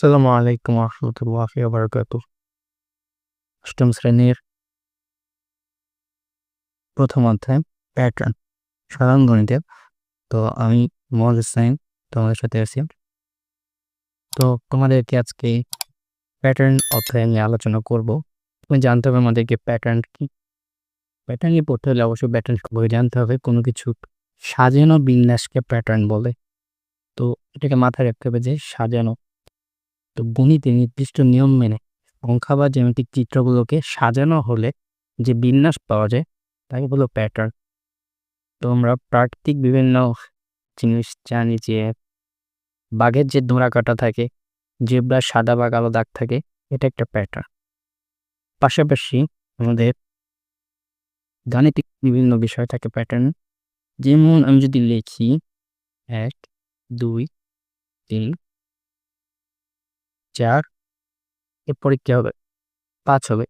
আসসালামু আলাইকুম রহমতুল্লাহি বারকাতু অষ্টম শ্রেণির প্রথম অধ্যায় প্যাটার্ন সাধারণ গণিতের তো আমি মোহাম্মদ হুসাইন তোমাদের সাথে আছি তো তোমাদেরকে আজকে প্যাটার্ন অধ্যায় নিয়ে আলোচনা করব তুমি জানতে হবে আমাদেরকে প্যাটার্ন কি প্যাটার্ন নিয়ে পড়তে হলে অবশ্যই প্যাটার্ন বই জানতে হবে কোনো কিছু সাজানো বিন্যাসকে প্যাটার্ন বলে তো এটাকে মাথায় রাখতে হবে যে সাজানো তো গণিতে নির্দিষ্ট নিয়ম মেনে সংখ্যা বা জ্যামিতিক চিত্রগুলোকে সাজানো হলে যে বিন্যাস পাওয়া যায় তাকে বলো প্যাটার্ন তো আমরা প্রাকৃতিক বিভিন্ন জিনিস জানি যে বাঘের যে দোঁড়া কাটা থাকে, জেব্রা, সাদা বা কালো দাগ থাকে, এটা একটা প্যাটার্ন পাশাপাশি আমাদের গাণিতিক বিভিন্ন বিষয় থাকে প্যাটার্ন যেমন আমি যদি লিখি, এক, দুই, তিন চার, এরপরে কি হবে? পাঁচ হবে।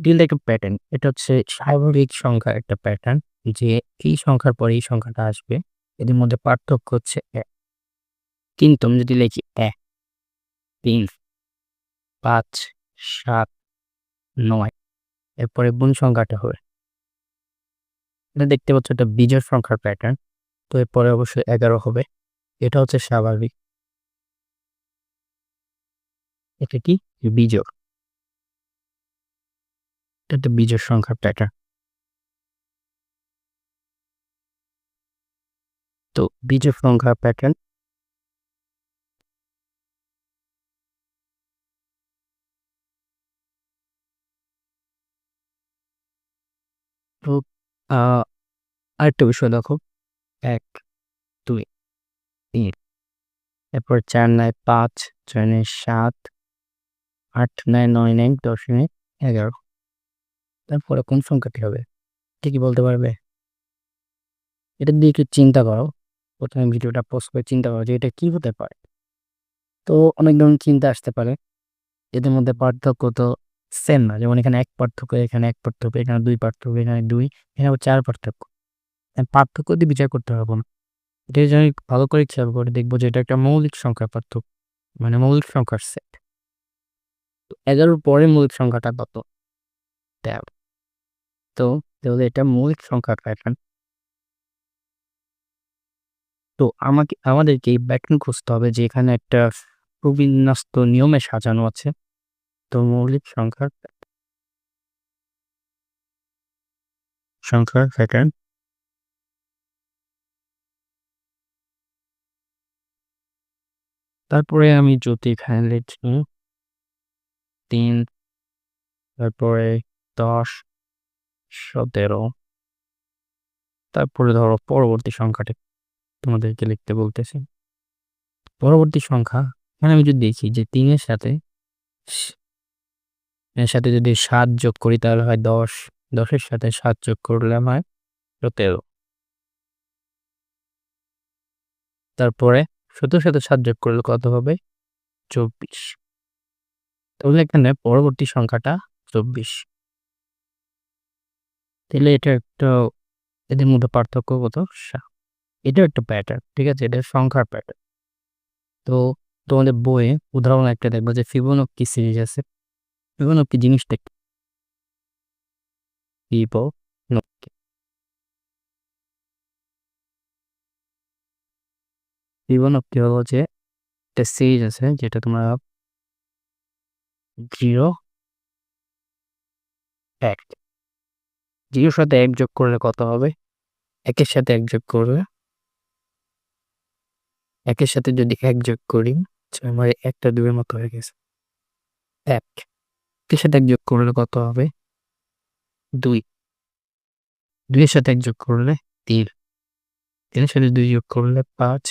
ডিল একটা প্যাটার্ন এটা হচ্ছে স্বাভাবিক সংখ্যার একটা প্যাটার্ন যে এই সংখ্যার পরে এই সংখ্যাটা আসবে, এদের মধ্যে পার্থক্য হচ্ছে এক। কিন্তু আমি যদি লিখি এক, তিন, পাঁচ, সাত, নয়, এরপরে গুণ সংখ্যাটা হবে। এটা দেখতে পাচ্ছ এটা বিজয় সংখ্যার প্যাটার্ন তো এরপরে অবশ্যই এগারো হবে। এটা হচ্ছে স্বাভাবিক। এটা কি? বিজোড়। এটা একটা বিজোড় সংখ্যার প্যাটার্ন তো বিজোড় সংখ্যার প্যাটার্ন তো আরেকটা বিষয় দেখো। এক, দুই, তিন। এরপর চার নয়, পাঁচ, ছয় সাত আট, নয় নয় নয়, দশ, নয়, এগারো। তারপরে কোন সংখ্যাটি হবে? ঠিকই বলতে পারবে? এটা দিয়ে একটু চিন্তা করো। প্রথমে ভিডিওটা পোস্ট করে চিন্তা করো যে এটা কী হতে পারে। তো অনেক ধরনের চিন্তা আসতে পারে। এদের মধ্যে পার্থক্য তো সেম না। যেমন এখানে এক পার্থক্য, এখানে এক পার্থক্য, এখানে দুই পার্থক্য, এখানে দুই, এখানে চার পার্থক্য। পার্থক্য দিয়ে বিচার করতে পারব না। এটা যদি ভালো করে খেয়াল করে দেখব যে এটা একটা মৌলিক সংখ্যার পার্থক্য। মানে মৌলিক সংখ্যার সেট এগারোর পরে মৌলিক সংখ্যাটা কত? তেরো। তো তাহলে এটা মৌলিক সংখ্যা প্যাটার্ন তো আমাকে, আমাদেরকে এই প্যাটার্ন খুঁজতে হবে যে এখানে একটা সুবিন্যস্ত নিয়মে সাজানো আছে। তো মৌলিক সংখ্যার সংখ্যার প্যাটার্ন তারপরে আমি যদি এখানে লিখি তিন, তারপরে দশ, সতেরো। তারপরে ধরো পরবর্তী সংখ্যাটা তোমাদেরকে লিখতে বলতেছি। পরবর্তী সংখ্যা, এখানে আমি যদি দেখি যে তিনের সাথে এর সাথে যদি সাত যোগ করি তাহলে হয় দশ। দশের সাথে সাত যোগ করলে হয় সতেরো। তারপরে সতেরোর সাথে সাত যোগ করলে কত হবে? চব্বিশ। তাহলে এখানে পরবর্তী সংখ্যাটা চব্বিশ। তাহলে এটা একটা এদের মধ্যে পার্থক্য কত? এটা একটা প্যাটার্ন ঠিক আছে? এটা সংখ্যার প্যাটার্ন তো তোমাদের বইয়ে উদাহরণ একটা দেখব যে ফিবোনক্কি সিরিজ আছে। ফিবোনক্কি জিনিসটা ফিবোনক্কি ফিবোনক্কি হলো যে একটা সিরিজ আছে যেটা তোমরা জিরো এক। জিরোর সাথে এক যোগ করলে কত হবে? একের সাথে এক যোগ করলে? একের সাথে যদি এক যোগ করি আমার একটা দুয়ের মতো হয়ে গেছে। এক। একের সাথে এক যোগ করলে কত হবে? দুই। দুইয়ের সাথে এক যোগ করলে তিন। তিনের সাথে দুই যোগ করলে পাঁচ।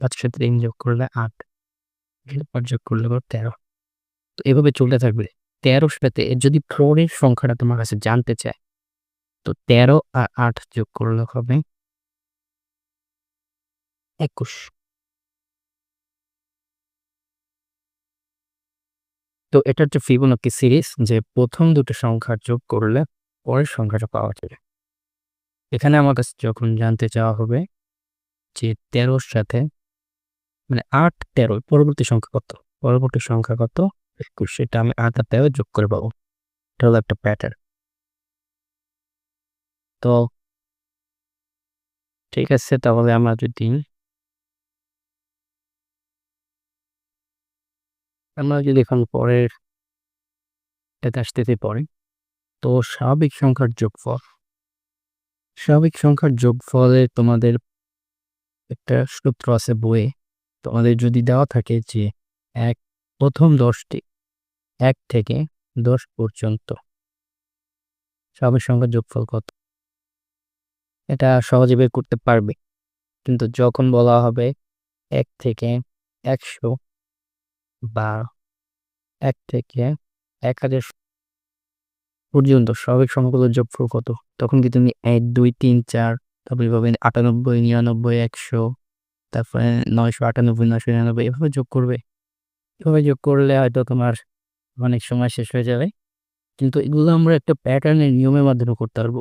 পাঁচের সাথে তিন যোগ করলে আট। পাঁচ যোগ করলে তেরো। তো এভাবে চলতে থাকবে। তেরোর সাথে যদি ফ্লোরের সংখ্যাটা তোমার কাছে জানতে চায়, তো তেরো আর আট যোগ করলে হবে একুশ। তো এটা হচ্ছে ফিবোনাকি সিরিজ যে প্রথম দুটো সংখ্যা যোগ করলে পরের সংখ্যাটা পাওয়া যাবে। এখানে আমার কাছে যখন জানতে চাওয়া হবে যে তেরোর সাথে মানে আট তেরো পরবর্তী সংখ্যা কত? পরবর্তী সংখ্যা কত? একুশ সেটা আমি আটাতেও যোগ করে পাবো এটা হলো একটা প্যাটার্ন তো ঠিক আছে তাহলে আমরা যদি আমরা যদি এখন পরের এটাতে আসতেতে পরে তো স্বাভাবিক সংখ্যার যোগফল স্বাভাবিক সংখ্যার যোগফলে তোমাদের একটা সূত্র আছে বইয়ে তোমাদের যদি দেওয়া থাকে যে এক প্রথম দশটি, এক থেকে দশ পর্যন্ত। স্বাভাবিক সংখ্যার যোগফল কত? এটা সহজে বের করতে পারবে। কিন্তু যখন বলা হবে এক থেকে একশো বা এক থেকে এক হাজার পর্যন্ত স্বাভাবিক সংখ্যাগুলোর যোগফল কত? তখন কি তুমি এক, দুই, তিন, চার, তারপরে এভাবে আটানব্বই, নিরানব্বই, একশো, তারপরে নয়শো আটানব্বই, নয়শো নিরানব্বই, এভাবে যোগ করবে? এভাবে যোগ করলে হয়তো তোমার অনেক সময় শেষ হয়ে যাবে? কিন্তু এগুলো আমরা একটা প্যাটার্নের নিয়মের মাধ্যমে করতে পারব।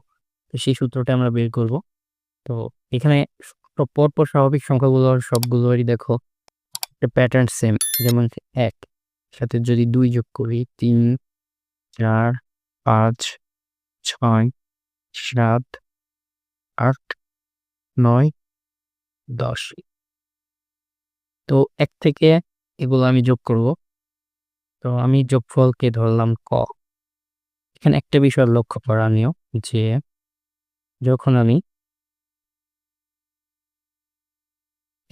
তো সেই সূত্রটা আমরা বের করব। তো এখানে পরপর স্বাভাবিক সংখ্যাগুলোর সবগুলোরই দেখো একটা প্যাটার্ন সেম যেমন এক, সাথে যদি দুই যোগ করি, তিন, চার, পাঁচ, ছয়, সাত, আট, নয়, দশ। তো এক থেকে এগুলো আমি যোগ করব। তো আমি যোগফলকে ধরলাম ক। এখানে একটা বিষয় লক্ষ্য করানীয় যে যখন আমি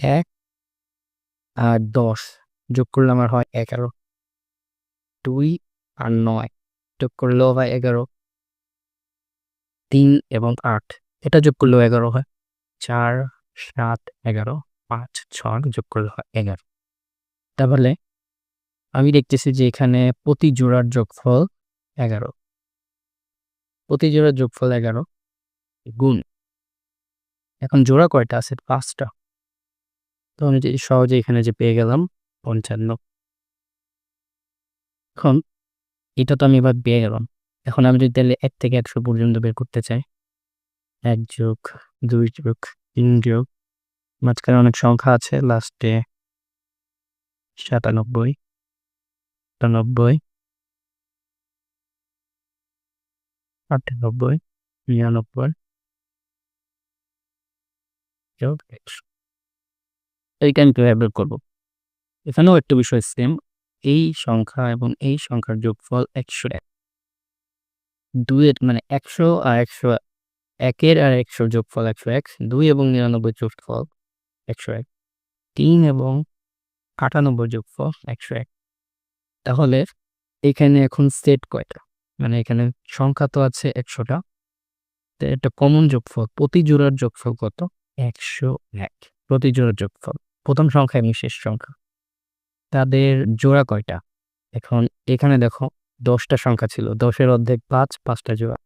এক আর দশ যোগ করলে আমার হয় এগারো। দুই আর নয় যোগ করলেও হয় এগারো। তিন এবং আট, এটা যোগ করলেও এগারো হয়। চার, সাত, এগারো, পাঁচ, ছয় যোগ করলে হয় এগারো। তাহলে আমি দেখতেছি যে এখানে প্রতি জোড়ার যোগফল এগারো। প্রতি জোড়ার যোগফল এগারো, গুণ। এখন জোড়া কয়টা আছে? পাঁচটা। তো আমি সহজে এখানে যে পেয়ে গেলাম, পঞ্চান্ন। এখন এটা তো আমি এবার পেয়ে গেলাম। এখন আমি যদি তাহলে এক থেকে একশো পর্যন্ত বের করতে চাই, এক যোগ দুই যোগ তিন যোগ, মাঝখানে অনেক সংখ্যা আছে লাস্টে সাতানব্বই, আটানব্বই আটানব্বই, নিরানব্বই এইটা আমি কীভাবে করব? এখানেও একটা বিষয় সেম এই সংখ্যা এবং এই সংখ্যার যোগফল একশো এক। দুইয়ের মানে একশো আর একশো একের আর একশো যোগফল একশো এক, দুই এবং নিরানব্বই যোগফল একশো এক। তিন এবং আটানব্বই যোগফল একশো এক। তাহলে এখানে এখন সেট কয়টা? মানে এখানে সংখ্যা তো আছে একশোটা। একটা কমন যোগফল, প্রতি জোড়ার যোগফল কত? একশো এক। প্রতি জোড়ার যোগফল, প্রথম সংখ্যা এবং শেষ সংখ্যা। তাদের জোড়া কয়টা? এখন এখানে দেখো দশটা সংখ্যা ছিল, দশের অর্ধেক পাঁচ, পাঁচটা জোড়া।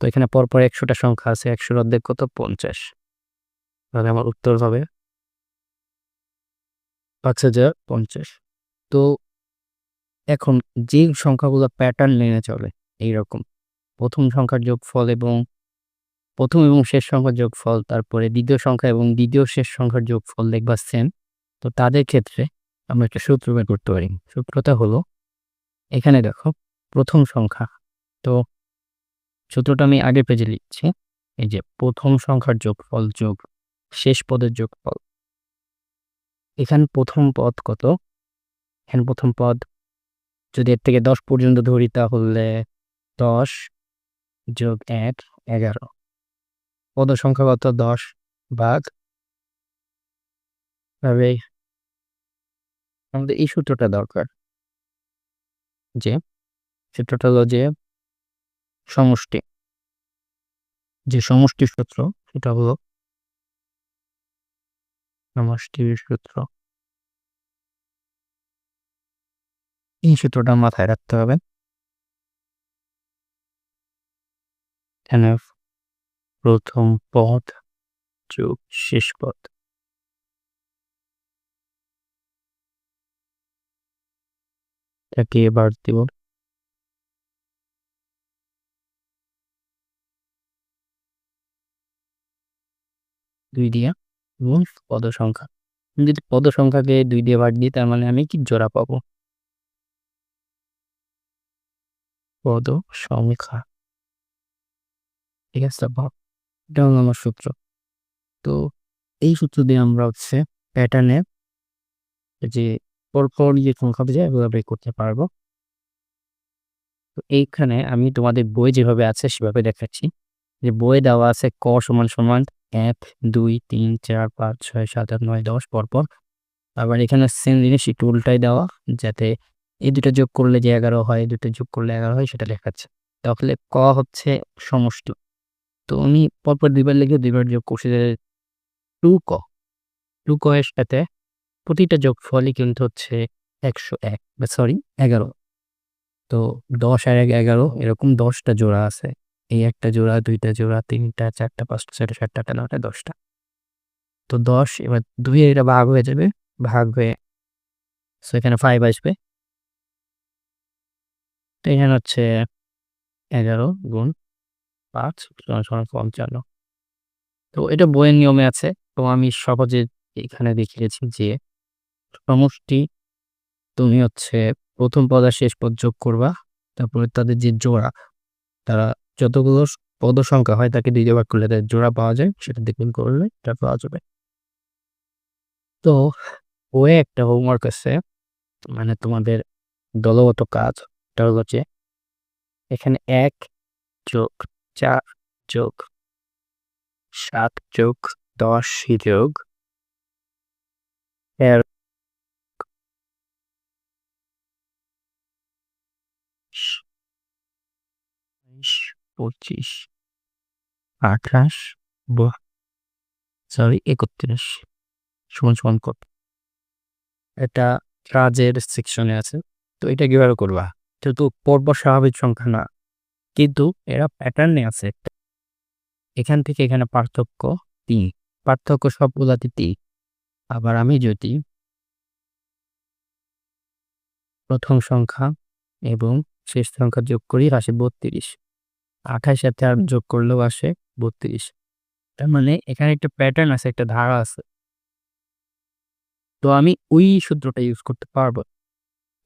তো এখানে পরপর একশোটা সংখ্যা আছে, একশোর অর্ধেক কত? পঞ্চাশ। তাহলে আমার উত্তর হবে পাঁচ হাজার পঞ্চাশ। তো এখন যে সংখ্যাগুলো প্যাটার্ন মেনে চলে, এইরকম। প্রথম সংখ্যার যোগফল এবং প্রথম এবং শেষ সংখ্যার যোগফল, তারপরে দ্বিতীয় সংখ্যা এবং দ্বিতীয় শেষ সংখ্যার যোগফল দেখবা সেম তো তাদের ক্ষেত্রে আমরা একটা সূত্র বের করতে পারি। সূত্রটা হলো, এখানে দেখো, প্রথম সংখ্যা। তো সূত্রটা আমি আগে পেজে লিখছি, এই যে প্রথম সংখ্যার যোগফল যোগ শেষ পদের যোগফল। এখানে প্রথম পদ কত? এখানে প্রথম পদ, যদি এর থেকে দশ পর্যন্ত ধরি তাহলে দশ যোগ এক, এগারো। পদ সংখ্যা কত? দশ ভাগ। ভাবে আমাদের এই সূত্রটা দরকার যে, সূত্রটা হলো যে সমষ্টি। যে সমষ্টি সূত্র, সেটা হলো সমষ্টির সূত্র। এই সূত্রটা মাথায় রাখতে হবে। প্রথম পদ যোগ, শেষ পদ এটাকে এবার দিব। দুই দিয়া। এবং পদ সংখ্যা। যদি পদ সংখ্যাকে দুই দিয়ে ভাগ দিই, তার মানে আমি কি জোড়া পাবো? পদ সংখ্যা। ঠিক আছে, ভাব। এটা হলো আমার সূত্র। তো এই সূত্র দিয়ে আমরা হচ্ছে প্যাটার্নে যে পরপর যে সংখ্যা যায়, এগুলো বের করতে পারব। তো এইখানে আমি তোমাদের বই যেভাবে আছে, সেভাবে দেখাচ্ছি। যে বই দেওয়া আছে ক সমান সমান এক, দুই, তিন, চার, পাঁচ, ছয়, সাত, আট, নয়, দশ পরপর। আবার এখানে সেম জিনিস একটু উল্টাই দেওয়া, যাতে এই দুটো যোগ করলে যে এগারো হয়, দুটো যোগ করলে এগারো হয়, সেটা লেখাচ্ছে তাহলে ক হচ্ছে সমষ্টি? তো আমি পরপর দুইবার লিখে দুইবার যোগ করছি যে টু ক। টু ক এর সাথে প্রতিটা যোগ যোগফলই কিন্তু হচ্ছে একশো এক, বা সরি এগারো। তো দশ আর এক এগারো, এরকম দশটা জোড়া আছে। এই একটা জোড়া, দুইটা জোড়া, তিনটা, চারটা, পাঁচটা, ছয়টা, সাতটা, আটটা, নয়টা, দশটা। তো দশ, এবার দুই এটা ভাগ হয়ে যাবে, ভাগ হয়ে সো এখানে ফাইভ আসবে। তো এখানে হচ্ছে এগারো গুণ পাঁচ পঞ্চান্ন। তো এটা বইয়ের নিয়মে আছে, তো আমি সহজে এখানে দেখিয়েছি যে সমষ্টি তুমি হচ্ছে প্রথম পদ আর শেষ পদ যোগ করবা, তারপরে তাদের যে জোড়া, তারা যতগুলো পদ সংখ্যা হয় তাকে দ্বিতীয় ভাগ করলে জোড়া পাওয়া যায়, সেটা দেখবেন করলে এটা পাওয়া যাবে। তো বইয়ে একটা হোমওয়ার্ক আছে মানে তোমাদের দলগত কাজ, এটা হলো যে এখানে এক যোগ চার যোগ সাত যোগ দশ যোগ এর পঁচিশ, আঠাশ সরি, একত্রিশ। সমান সমান কত? এটা কাজের সেকশনে আছে। তো এটা কীভাবে করবা? যেহেতু পরপর স্বাভাবিক সংখ্যা না, কিন্তু এরা প্যাটার্নে আছে। এখান থেকে এখানে পার্থক্য তিন পার্থক্য সবগুলাতে তিন আবার আমি যদি প্রথম সংখ্যা এবং শেষ সংখ্যা যোগ করি আসে বত্রিশ। আঠাশ সাথে আর যোগ করলেও আসে বত্রিশ। তার মানে এখানে একটা প্যাটার্ন আছে, একটা ধারা আছে। তো আমি ওই সূত্রটা ইউজ করতে পারব।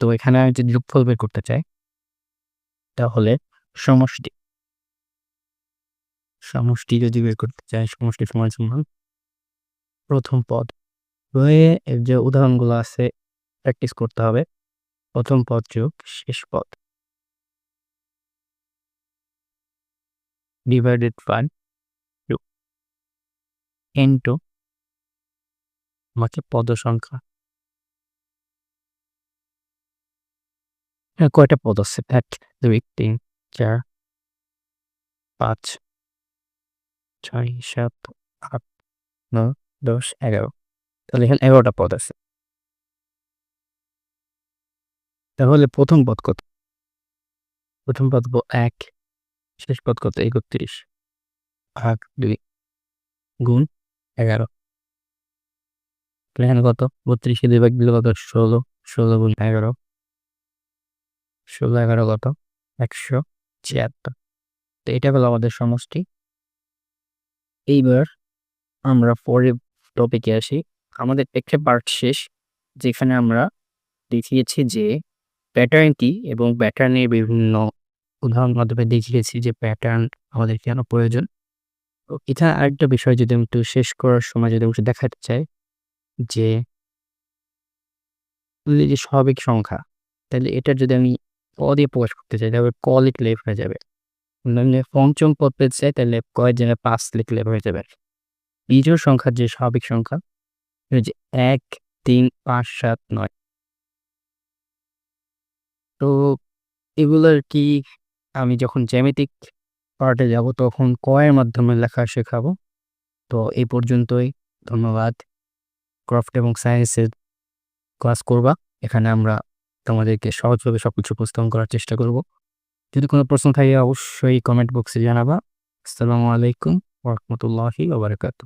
তো এখানে আমি যদি যোগফল বের করতে চাই, তাহলে সমষ্টি। সমষ্টি যদি বের করতে চাই, সমষ্টি সমান সমান প্রথম পদ। এর যে উদাহরণগুলো আছে প্র্যাকটিস করতে হবে। প্রথম পদ যোগ শেষ পদ। ডিভাইডেড বাই টু ইন্টু আমাকে পদ সংখ্যা। হ্যাঁ, কয়টা পদ আছে? এক দুই তিন চার পাঁচ ছয় সাত আট নয় দশ এগারো। তাহলে এখানে এগারোটা পদ আছে। তাহলে প্রথম পদ কত? প্রথম পদ এক শেষ পদ কত? একত্রিশ। ভাগ দুই। গুণ এগারো। এখানে কত? বত্রিশে দুই ভাগ দিলে কত? ষোলো। ষোলো গুণ এগারো। ষোলো, এগারো কত? একশো ছিয়াত্তর। তো এটা হলো আমাদের সমষ্টি। এইবার আমরা পরে টপিকে আসি। আমাদের একটা পার্ট শেষ, যেখানে আমরা দেখিয়েছি যে প্যাটার্ন কি এবং প্যাটার্নের বিভিন্ন উদাহরণ মাধ্যমে দেখিয়েছি যে প্যাটার্ন আমাদের কেন প্রয়োজন। তো এখানে আরেকটা বিষয় যদি একটু শেষ করার সময় যদি একটু দেখাতে চাই যে যে স্বাভাবিক সংখ্যা, তাহলে এটা যদি আমি ক দিয়ে প্রকাশ করতে চাই, তাহলে ক লিখলে হয়ে যাবে। পঞ্চম পদ পেতে চাই তাহলে কয়ের জায়গায় পাঁচ লিখলে হয়ে যাবে। বিজোড় সংখ্যার যে স্বাভাবিক সংখ্যা যে এক, তিন, পাঁচ, সাত, নয়। তো এগুলোর কি আমি যখন জ্যামিতিক পার্টে যাব, তখন কয়ের মাধ্যমে লেখা শেখাবো। তো এই পর্যন্তই। ধন্যবাদ। ক্রাফট এবং সায়েন্সের ক্লাস করবা। এখানে আমরা তোমাদেরকে সহজভাবে সব কিছু উপস্থাপন করার চেষ্টা করব। যদি কোনো প্রশ্ন থাকে, অবশ্যই কমেন্ট বক্সে জানাবা। আসসালামু আলাইকুম ওরহমতুল্লাহি ওবরাকাতু